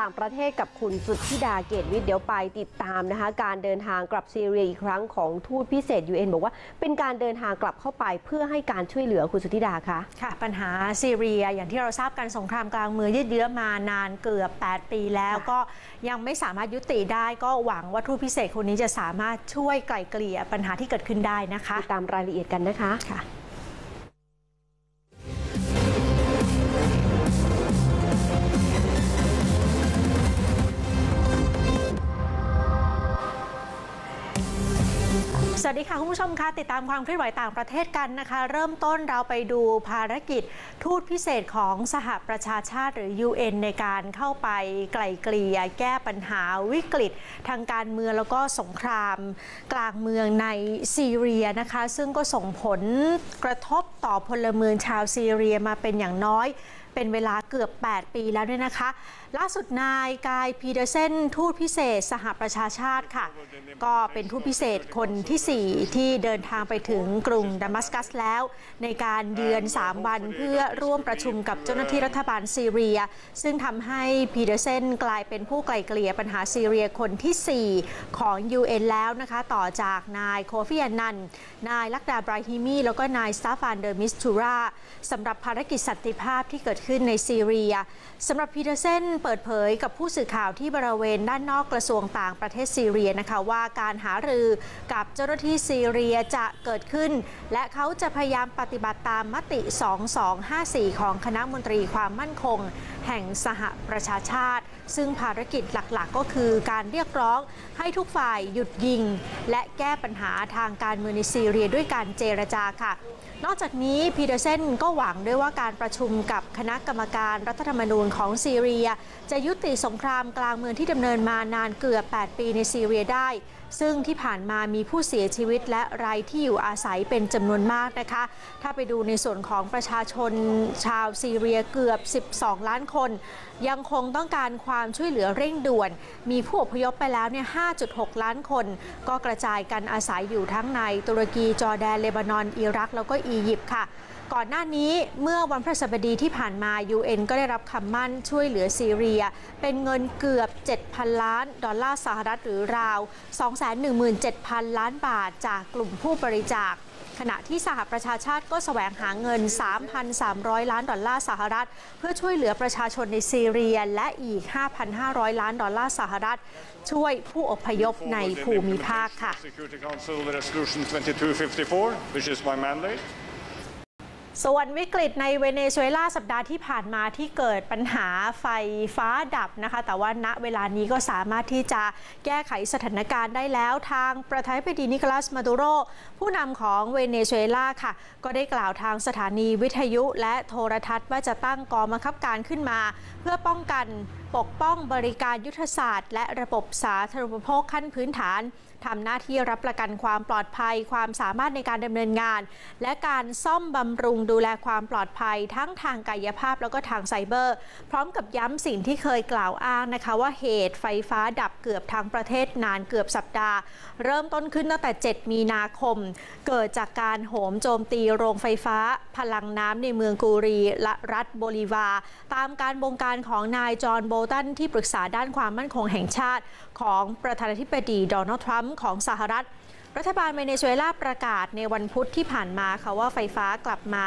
ต่างประเทศกับคุณสุทธิดาเกตวิทย์เดี๋ยวไปติดตามนะคะ การเดินทางกลับซีเรียอีกครั้งของทูตพิเศษ UN บอกว่า เป็นการเดินทางกลับเข้าไปเพื่อให้การช่วยเหลือคุณสุทธิดาคะค่ะ ปัญหาซีเรียอย่างที่เราทราบกันสงครามกลางเมืองยืดเยื้อมานานเกือบ 8 ปีแล้วค่ะก็ยังไม่สามารถยุติได้ก็หวังว่าทูตพิเศษคนนี้จะสามารถช่วยไกล่เกลี่ยปัญหาที่เกิดขึ้นได้นะคะติดตามรายละเอียดกันนะคะค่ะ สวัสดีค่ะ คุณผู้ชมคะติดตามความเคลื่อนไหวต่างประเทศกันนะคะ เริ่มต้นเราไปดูภารกิจทูตพิเศษของสหประชาชาติหรือ UN ในการเข้าไปไกล่เกลี่ยแก้ปัญหาวิกฤต ทางการเมืองแล้วก็สงครามกลางเมืองในซีเรียนะคะ ซึ่งก็ส่งผลกระทบต่อพลเมืองชาวซีเรียมาเป็นอย่างน้อย เป็นเวลาเกือบ 8 ปีแล้วเนี่ยนะคะ ล่าสุดนายกายพีเดอร์เซนทูตพิเศษ สหประชาชาติค่ะ ก็เป็นทูตพิเศษคนที่ 4 ที่เดินทางไปถึงกรุงดามัสกัสแล้ว ในการเยือน 3 วันเพื่อร่วมประชุมกับเจ้าหน้าที่รัฐบาลซีเรีย ซึ่งทำให้พีเดอร์เซนกลายเป็นผู้ไกล่เกลี่ยปัญหาซีเรียคนที่ 4 ของ UN แล้วนะคะต่อจากนายโคฟิอานันนายลักดาบราฮิมีแล้วก็นายสตาฟานเดอร์มิสทูราสำหรับภารกิจสันติภาพที่เกิดขึ้นในซีเรียสำหรับพีเดอร์เซนเปิดเผยกับผู้สื่อข่าวที่บริเวณด้านนอกกระทรวงต่างประเทศซีเรียนะคะว่าการหารือกับเจ้าหน้าที่ซีเรียจะเกิดขึ้น และเขาจะพยายามปฏิบัติตามมติ 2254 ของคณะมนตรีความมั่นคง แห่งสหประชาชาติ ซึ่งภารกิจหลักๆ ก็คือการเรียกร้องให้ทุกฝ่ายหยุดยิง และแก้ปัญหาทางการเมืองในซีเรียด้วยการเจรจาค่ะ นอกจากนี้พีเดอร์เซนก็หวังด้วยว่าการประชุมกับคณะกรรมการรัฐธรรมนูญของซีเรีย จะยุติสงครามกลางเมืองที่ดำเนินมานานเกือบ 8 ปีในซีเรียได้ ซึ่งที่ผ่านมามีผู้เสียชีวิตและไร้ที่อยู่อาศัยเป็นจำนวนมากนะคะ ถ้าไปดูในส่วนของประชาชนชาวซีเรียเกือบ 12 ล้านคน ยังคงต้องการความช่วยเหลือเร่งด่วน มีผู้อพยพไปแล้วเนี่ย 5.6 ล้านคน ก็กระจายกันอาศัยอยู่ทั้งในตุรกีจอร์แดนเลบานอน อิรัก แล้วก็อียิปต์ค่ะ ก่อนหน้านี้เมื่อวันพฤหัสบดีที่ผ่านมา UN ก็ได้รับคำมั่นช่วยเหลือซีเรีย เป็นเงินเกือบ 7,000 ล้าน ดอลลาร์สหรัฐหรือราว 217,000 ล้านบาทจากกลุ่มผู้บริจาคขณะที่สหประชาชาติก็แสวงหาเงิน 3,300 ล้านดอลลาร์สหรัฐ เพื่อช่วยเหลือประชาชนในซีเรียและอีก 5,500 ล้านดอลลาร์สหรัฐ ช่วยผู้อพยพในภูมิภาคค่ะ ส่วนวิกฤตในเวเนซุเอลาสัปดาห์ที่ผ่านมาที่เกิดปัญหาไฟฟ้าดับนะคะ แต่ว่าณเวลานี้ก็สามารถที่จะแก้ไขสถานการณ์ได้แล้วทางประธานาธิบดีนิโคลัสมาดูโร ผู้นำของเวเนซุเอลาค่ะ ก็ได้กล่าวทางสถานีวิทยุและโทรทัศน์ว่าจะตั้งกองบังคับการขึ้นมา เพื่อป้องกันปกป้องบริการยุทธศาสตร์ และระบบสาธารณูปโภคขั้นพื้นฐาน ทำหน้าที่รับประกันความปลอดภัย ความสามารถในการดำเนินงาน และการซ่อมบำรุงดูแลความปลอดภัย ทั้งทางกายภาพแล้วก็ทางไซเบอร์ พร้อมกับย้ำสิ่งที่เคยกล่าวอ้างนะคะ ว่าเหตุไฟฟ้าดับเกือบทั้งประเทศนานเกือบสัปดาห์ เริ่มต้นขึ้นตั้งแต่ 7 มีนาคม เกิดจากการโหมโจมตีโรงไฟฟ้า พลังน้ำในเมืองกูรีและรัฐโบลิวา ตามการบงการของนายจอห์นโบตันที่ปรึกษาด้านความมั่นคงแห่งชาติ ของประธานาธิบดีโดนัลด์ทรัมป์ของสหรัฐ รัฐบาลเวเนซุเอลาประกาศในวันพุธที่ผ่านมาค่ะว่าไฟฟ้ากลับมา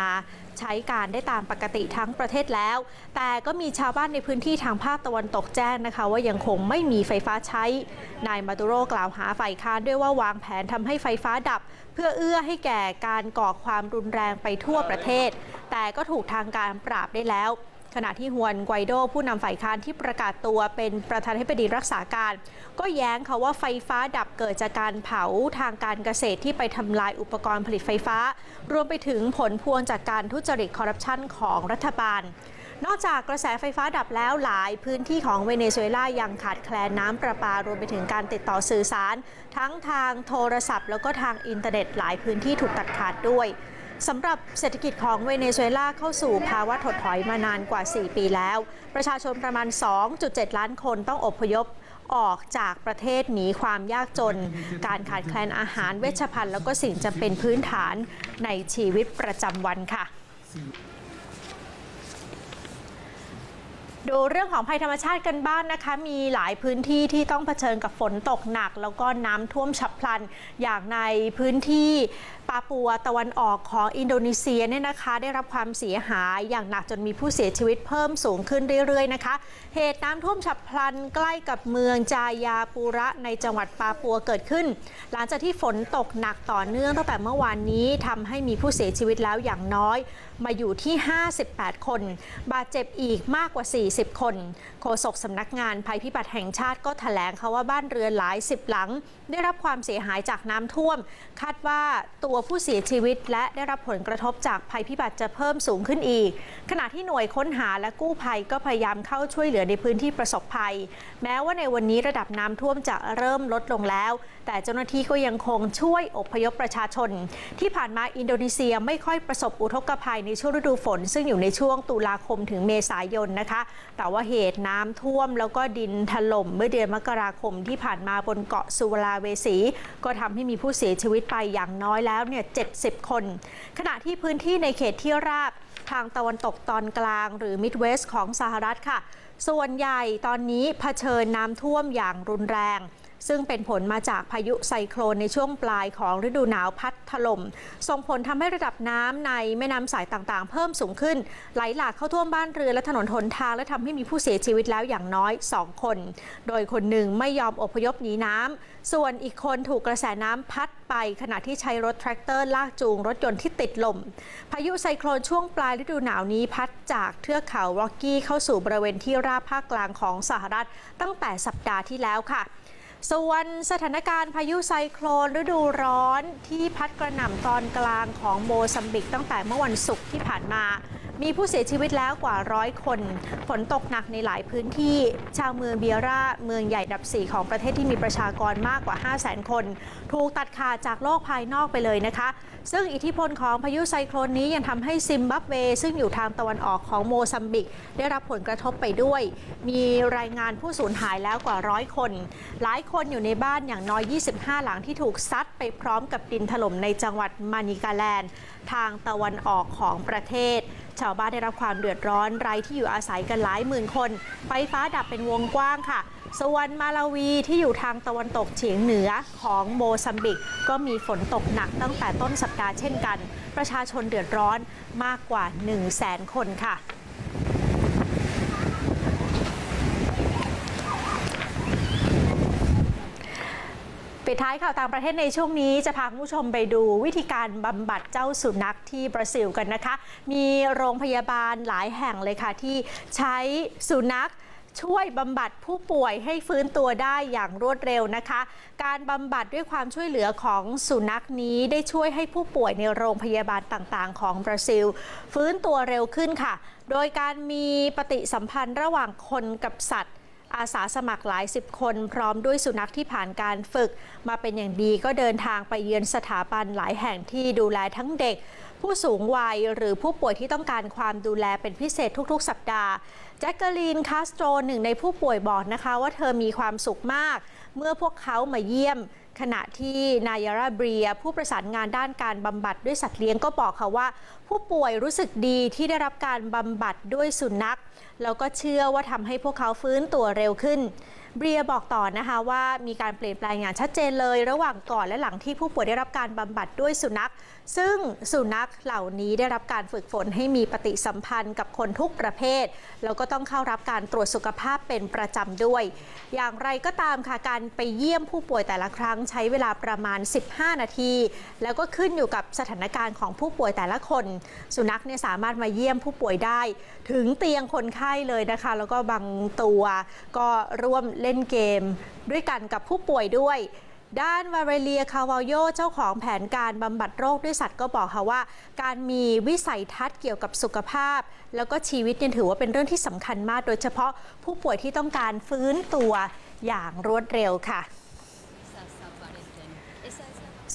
ใช้การได้ตามปกติทั้งประเทศแล้ว แต่ก็มีชาวบ้านในพื้นที่ทางภาคตะวันตกแจ้งนะคะ ว่ายังคงไม่มีไฟฟ้าใช้ นายมาดูโรกล่าวหาฝ่ายค้านด้วยว่าวางแผนทำให้ไฟฟ้าดับ เพื่อเอื้อให้แก่การก่อความรุนแรงไปทั่วประเทศ แต่ก็ถูกทางการปราบได้แล้ว ขณะที่ฮวนไกวโดผู้นำฝ่ายค้านที่ประกาศตัวเป็นประธานาธิบดีรักษาการ ก็แย้งค่ะว่าไฟฟ้าดับเกิดจากการเผาทางการเกษตรที่ไปทำลายอุปกรณ์ผลิตไฟฟ้า รวมไปถึงผลพวงจากการทุจริตคอร์รัปชันของรัฐบาล นอกจากกระแสไฟฟ้าดับแล้วหลายพื้นที่ของเวเนซุเอลายังขาดแคลนน้ำประปารวมไปถึงการติดต่อสื่อสาร ทั้งทางโทรศัพท์ แล้วก็ทางอินเทอร์เน็ตหลายพื้นที่ถูกตัดขาดด้วย สำหรับเศรษฐกิจของเวเนซุเอลาเข้าสู่ภาวะถดถอยมานานกว่า 4 ปีแล้ว ประชาชนประมาณ 2.7 ล้านคนต้องอพยพออกจากประเทศหนีความยากจน การขาดแคลนอาหารเวชภัณฑ์ แล้วก็สิ่งจำเป็นพื้นฐานในชีวิตประจำวันค่ะ ดูเรื่องของภัยธรรมชาติกันบ้างนนะคะ มีหลายพื้นที่ที่ต้องเผชิญกับฝนตกหนัก แล้วก็น้ำท่วมฉับพลันอย่างในพื้นที่ปาปัวตะวันออกของอินโดนีเซียเนี่ยนะคะ ได้รับความเสียหายอย่างหนักจนมีผู้เสียชีวิตเพิ่มสูงขึ้นเรื่อยๆนะคะ เหตุน้ำท่วมฉับพลันใกล้กับเมืองจายาปูระในจังหวัดปาปัวเกิดขึ้น หลังจากที่ฝนตกหนักต่อเนื่องตั้งแต่เมื่อวานนี้ทำให้มีผู้เสียชีวิตแล้วอย่างน้อย มาอยู่ที่ 58 คน บาดเจ็บอีกมากกว่า 40คน โฆษกสำนักงานภัยพิบัติแห่งชาติก็ถแถลงค่ะว่าบ้านเรือนหลายสิบหลัง ได้รับความเสียหายจากน้ำท่วม คาดว่าตัวผู้เสียชีวิต และได้รับผลกระทบจากภัยพิบัติจะเพิ่มสูงขึ้นอีก ขณะที่หน่วยค้นหาและกู้ภัยก็พยายามเข้าช่วยเหลือในพื้นที่ประสบภัย แม้ว่าในวันนี้ระดับน้ำท่วมจะเริ่มลดลงแล้ว แต่เจ้าหน้าที่ก็ยังคงช่วยอพยพประชาชน ที่ผ่านมาอินโดนีเซียไม่ค่อยประสบอุทกภัยในช่วงฤดูฝน ซึ่งอยู่ในช่วงตุลาคมถึงเมษายนนะคะ แต่ว่าเหตุน้ำท่วมแล้วก็ดินถล่มเมื่อเดือนมกราคมที่ผ่านมาบนเกาะสุวลาเวสี ก็ทำให้มีผู้เสียชีวิตไปอย่างน้อยแล้วเนี่ย70 คน ขณะที่พื้นที่ในเขตที่ราบทางตะวันตกตอนกลางหรือมิดเวสของสหรัฐค่ะ ส่วนใหญ่ตอนนี้เผชิญน้ำท่วมอย่างรุนแรง ซึ่งเป็นผลมาจากพายุไซโคลนในช่วงปลายของฤดูหนาวพัดถล่มส่งผลทำให้ระดับน้ำในแม่น้ำสายต่างๆ เพิ่มสูงขึ้น ไหลหลากเข้าท่วมบ้านเรือนและถนนหนทางและทำให้มีผู้เสียชีวิตแล้วอย่างน้อย 2 คน โดยคนหนึ่งไม่ยอมอพยพหนีน้ำส่วนอีกคนถูกกระแสน้ำพัดไป ขณะที่ใช้รถแทรกเตอร์ลากจูงรถยนต์ที่ติดลม พายุไซโคลนช่วงปลายฤดูหนาวนี้พัดจากเทือกเขาร็อกกี้เข้าสู่บริเวณที่ราบภาคกลางของสหรัฐ ตั้งแต่สัปดาห์ที่แล้วค่ะ ส่วนสถานการณ์พายุไซโคลนฤดูร้อนที่พัดกระหน่ำตอนกลางของโมซัมบิกตั้งแต่เมื่อวันศุกร์ที่ผ่านมา มีผู้เสียชีวิตแล้วกว่าร้อยคน ฝนตกหนักในหลายพื้นที่ ชาวเมืองเบียร่า เมืองใหญ่ดับสี่ของประเทศที่มีประชากรมากกว่า 5 0 0 0 0 0 คน ถูกตัดขาดจากโลกภายนอกไปเลยนะคะ ซึ่งอิทธิพลของพายุไซโคลนนี้ยังทำให้ซิมบับเว ซึ่งอยู่ทางตะวันออกของโมซัมบิก ได้รับผลกระทบไปด้วย มีรายงานผู้สูญหายแล้วกว่าร้อยคน หลายคนอยู่ในบ้านอย่างน้อย 25 หลังที่ถูกซัดไปพร้อมกับดินถล่มในจังหวัดมานิกาแลนด์ ทางตะวันออกของประเทศ ชาวบ้านได้รับความเดือดร้อนไร้ที่อยู่อาศัยกันหลายหมื่นคน ไฟฟ้าดับเป็นวงกว้างค่ะส่วนมาลาวีที่อยู่ทางตะวันตกเฉียงเหนือของโมซัมบิก ก็มีฝนตกหนักตั้งแต่ต้นสัปดาห์เช่นกัน ประชาชนเดือดร้อนมากกว่า 1 0 0 0 0แสนคนค่ะ ดท้ายข่าวต่างประเทศในช่วงนี้จะพาคุณผู้ชมไปดูวิธีการบำบัดเจ้าสุนัขที่บราซิลกันนะคะ มีโรงพยาบาลหลายแห่งเลยค่ะ ที่ใช้สุนัขช่วยบำบัดผู้ป่วยให้ฟื้นตัวได้อย่างรวดเร็วนะคะ การบำบัดด้วยความช่วยเหลือของสุนัขนี้ได้ช่วยให้ผู้ป่วยในโรงพยาบาลต่างๆ ของบราซิล ฟื้นตัวเร็วขึ้นค่ะ โดยการมีปฏิสัมพันธ์ระหว่างคนกับสัตว์ อาสาสมัครหลายสิบคนพร้อมด้วยสุนัขที่ผ่านการฝึก มาเป็นอย่างดีก็เดินทางไปเยือนสถาบันหลายแห่งที่ดูแลทั้งเด็ก ผู้สูงวัยหรือผู้ป่วยที่ต้องการความดูแลเป็นพิเศษทุกๆ สัปดาห์ แจ็คเกอรีนคาสโตรหนึ่งในผู้ป่วยบอกนะคะว่าเธอมีความสุขมาก เมื่อพวกเขามาเยี่ยม ขณะที่นายราเบีย ผู้ประสานงานด้านการบำบัดด้วยสัตว์เลี้ยงก็บอกค่ะว่า ผู้ป่วยรู้สึกดีที่ได้รับการบำบัดด้วยสุนัข แล้วก็เชื่อว่าทำให้พวกเขาฟื้นตัวเร็วขึ้นเบียบอกต่อนะคะว่ามีการเปลี่ยนแปลงอย่างชัดเจนเลย ระหว่างก่อนและหลังที่ผู้ป่วยได้รับการบำบัดด้วยสุนัข ซึ่งสุนัขเหล่านี้ได้รับการฝึกฝนให้มีปฏิสัมพันธ์กับคนทุกประเภท แล้วก็ต้องเข้ารับการตรวจสุขภาพเป็นประจำด้วย อย่างไรก็ตามค่ะการไปเยี่ยมผู้ป่วยแต่ละครั้งใช้เวลาประมาณ 15 นาที แล้วก็ขึ้นอยู่กับสถานการณ์ของผู้ป่วยแต่ละคน สุนัขเนี่ยสามารถมาเยี่ยมผู้ป่วยได้ ถึงเตียงคนไข้เลยนะคะ แล้วก็บางตัวก็ร่วมเล่นเกม ด้วยกันกับผู้ป่วยด้วย ด้านวาเรเลียคาวาโยเจ้าของแผนการบำบัดโรคด้วยสัตว์ก็บอกค่ะว่า การมีวิสัยทัศน์เกี่ยวกับสุขภาพ แล้วก็ชีวิตเนี่ยถือว่าเป็นเรื่องที่สำคัญมาก โดยเฉพาะผู้ป่วยที่ต้องการฟื้นตัวอย่างรวดเร็วค่ะ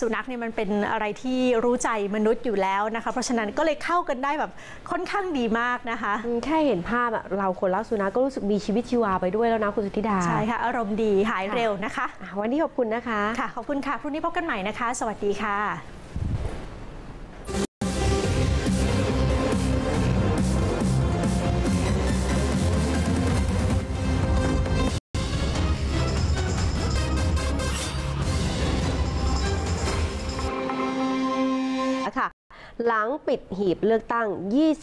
สุนัขเนี่ยมันเป็นอะไรที่รู้ใจมนุษย์อยู่แล้วนะคะ เพราะฉะนั้นก็เลยเข้ากันได้แบบค่อนข้างดีมากนะคะอืมแค่เห็นภาพอะเราคนรักสุนัขก็รู้สึกมีชีวิตชีวาไปด้วยแล้วนะคุณสุธิดา ใช่ค่ะ อารมณ์ดีหายเร็วนะคะอะวันนี้ขอบคุณนะคะ ค่ะ ขอบคุณค่ะ พรุ่งนี้พบกันใหม่นะคะ สวัสดีค่ะ หลังปิดหีบเลือกตั้ง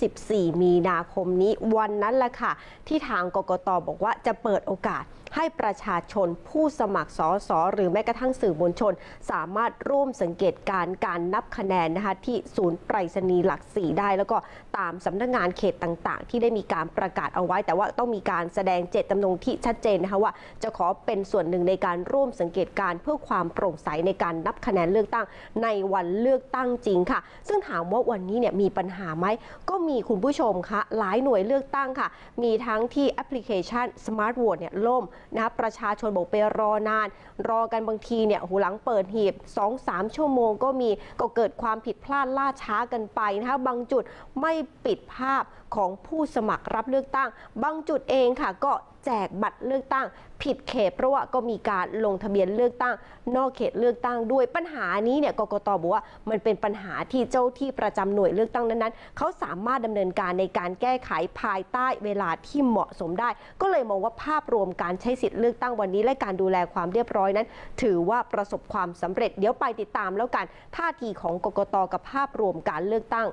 24 มีนาคมนี้วันนั้นแหละค่ะ ที่ทางกกตบอกว่าจะเปิดโอกาส ให้ประชาชนผู้สมัครสอสอหรือแม้กระทั่งสื่อมวลชน สามารถร่วมสังเกตการณ์การนับคะแนนนะคะที่ศูนย์ไปรษณีย์หลักสี่ได้ แล้วก็ตามสำนักงานเขตต่างๆ ที่ได้มีการประกาศเอาไว้ แต่ว่าต้องมีการแสดงเจตจำนงที่ชัดเจนนะคะว่า จะขอเป็นส่วนหนึ่งในการร่วมสังเกตการณ์เพื่อความโปร่งใสในการนับคะแนนเลือกตั้งในวันเลือกตั้งจริงค่ะ ซึ่งถามว่าวันนี้เนี่ยมีปัญหาไหมก็มีคุณผู้ชมคะหลายหน่วยเลือกตั้งค่ะ มีทั้งที่แอปพลิเคชัน Smart Vote เนี่ยล่ม นะคะประชาชนบอกไปรอนาน รอกันบางทีเนี่ยหูหหลังเปิดหีบ 2-3 ชั่วโมงก็มีก็เกิดความผิดพลาดล่าช้ากันไปนะคะบางจุดไม่ปิดภาพ ของผู้สมัครรับเลือกตั้ง บางจุดเองค่ะก็แจกบัตรเลือกตั้ง ผิดเขตเพราะว่าก็มีการลงทะเบียนเลือกตั้ง นอกเขตเลือกตั้งด้วยปัญหานี้เนี่ยกกตบอกว่ามันเป็นปัญหาที่เจ้าที่ประจำหน่วยเลือกตั้งนั้นๆเขาสามารถดำเนินการในการแก้ไขภายใต้เวลาที่เหมาะสมได้ ก็เลยมองว่าภาพรวมการใช้สิทธิ์เลือกตั้งวันนี้ และการดูแลความเรียบร้อยนั้น ถือว่าประสบความสำเร็จเดี๋ยวไปติดตามแล้วกันท่าทีของกกตกับภาพรวมการเลือกตั้ง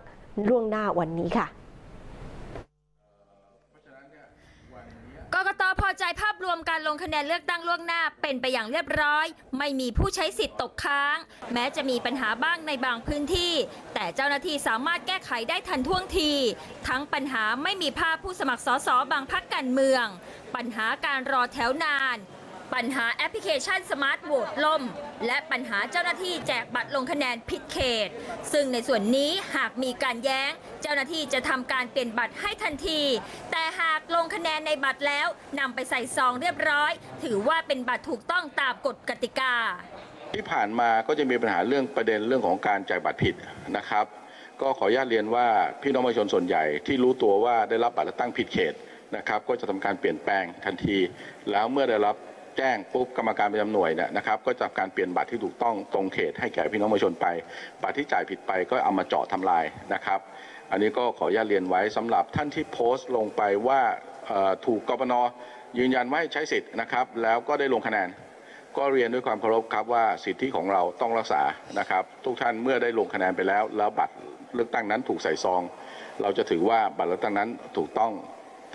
ล่วงหน้าวันนี้ค่ะ กกตพ อใจภาพรวมการลงคะแนนเลือกตั้งล่วงหน้าเป็นไปอย่างเรียบร้อย ไม่มีผู้ใช้สิทธิ์ตกค้าง แม้จะมีปัญหาบ้างในบางพื้นที่ แต่เจ้าหน้าที่สามารถแก้ไขได้ทันท่วงที ทั้งปัญหาไม่มีภาพผู้สมัครสสบางพักการเมือง ปัญหาการรอแถวนาน ปัญหาแอปพลิเคชันสมาร์ทโหวตล่ม และปัญหาเจ้าหน้าที่แจกบัตรลงคะแนนผิดเขต ซึ่งในส่วนนี้หากมีการแย้ง เจ้าหน้าที่จะทำการเปลี่ยนบัตรให้ทันที แต่หากลงคะแนนในบัตรแล้วนำไปใส่ซองเรียบร้อย ถือว่าเป็นบัตรถูกต้องตามกฎกติกา ที่ผ่านมาก็จะมีปัญหาเรื่องประเด็นเรื่องของการจ่ายบัตรผิดนะครับ ก็ขออนุญาตเรียนว่าพี่น้องประชาชนส่วนใหญ่ที่รู้ตัวว่าได้รับบัตรเลือกตั้งผิดเขตนะครับก็จะทำการเปลี่ยนแปลงทันที แล้วเมื่อได้รับ แจ้งปุ๊บกรรมการประจำหน่วยเนี่ยนะครับก็จะทำการเปลี่ยนบัตรที่ถูกต้องตรงเขตให้แก่พี่น้องประชาชนไป บัตรที่จ่ายผิดไปก็เอามาเจาะทำลายนะครับ อันนี้ก็ขออนุญาตเรียนไว้สำหรับท่านที่โพสต์ลงไปว่าเอ่อถูกกปนยืนยันว่าให้ใช้สิทธิ์นะครับ แล้วก็ได้ลงคะแนน ก็เรียนด้วยความเคารพครับว่าสิทธิของเราต้องรักษานะครับ ทุกท่านเมื่อได้ลงคะแนนไปแล้ว แล้วบัตรเลือกตั้งนั้นถูกใส่ซอง เราจะถือว่าบัตรเลือกตั้งนั้นถูกต้อง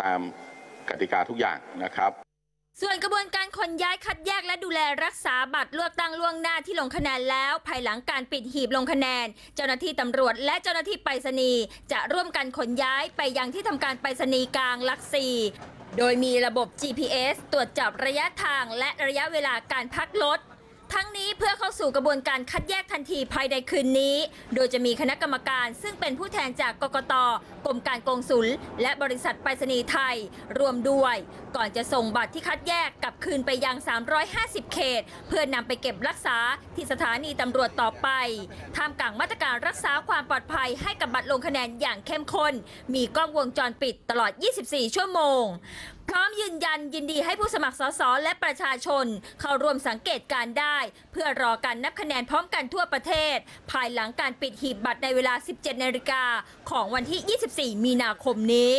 ตามกติกาทุกอย่างนะครับ ส่วนกระบวนการขนย้ายคัดแยกและดูแลรักษาบัตรเลือกตั้งล่วงหน้าที่ลงคะแนนแล้ว ภายหลังการปิดหีบลงคะแนน เจ้าหน้าที่ตำรวจและเจ้าหน้าที่ไปรษณีย์จะร่วมกันขนย้ายไปยังที่ทำการไปรษณีย์กลางลักซีโดยมีระบบ GPS ตรวจจับระยะทางและระยะเวลาการพักรถ ทั้งนี้เพื่อเข้าสู่กระบวนการคัดแยกทันทีภายในคืนนี้ โดยจะมีคณะกรรมการซึ่งเป็นผู้แทนจากกกตกรมการกงสุล และบริษัทไปรษณีย์ไทย รวมด้วย ก่อนจะส่งบัตรที่คัดแยกกลับคืนไปยัง 350 เขต เพื่อนำไปเก็บรักษาที่สถานีตำรวจต่อไปท่ามกลางมาตรการรักษาความปลอดภัยให้กับบัตรลงคะแนนอย่างเข้มข้น มีกล้องวงจรปิดตลอด 24 ชั่วโมง พร้อมยืนยันยินดีให้ผู้สมัครสสและประชาชน เข้าร่วมสังเกตการได้ เพื่อรอการนับคะแนนพร้อมกันทั่วประเทศ ภายหลังการปิดหีบบัตรในเวลา 17นาฬิกาของวันที่ 24 มีนาคมนี้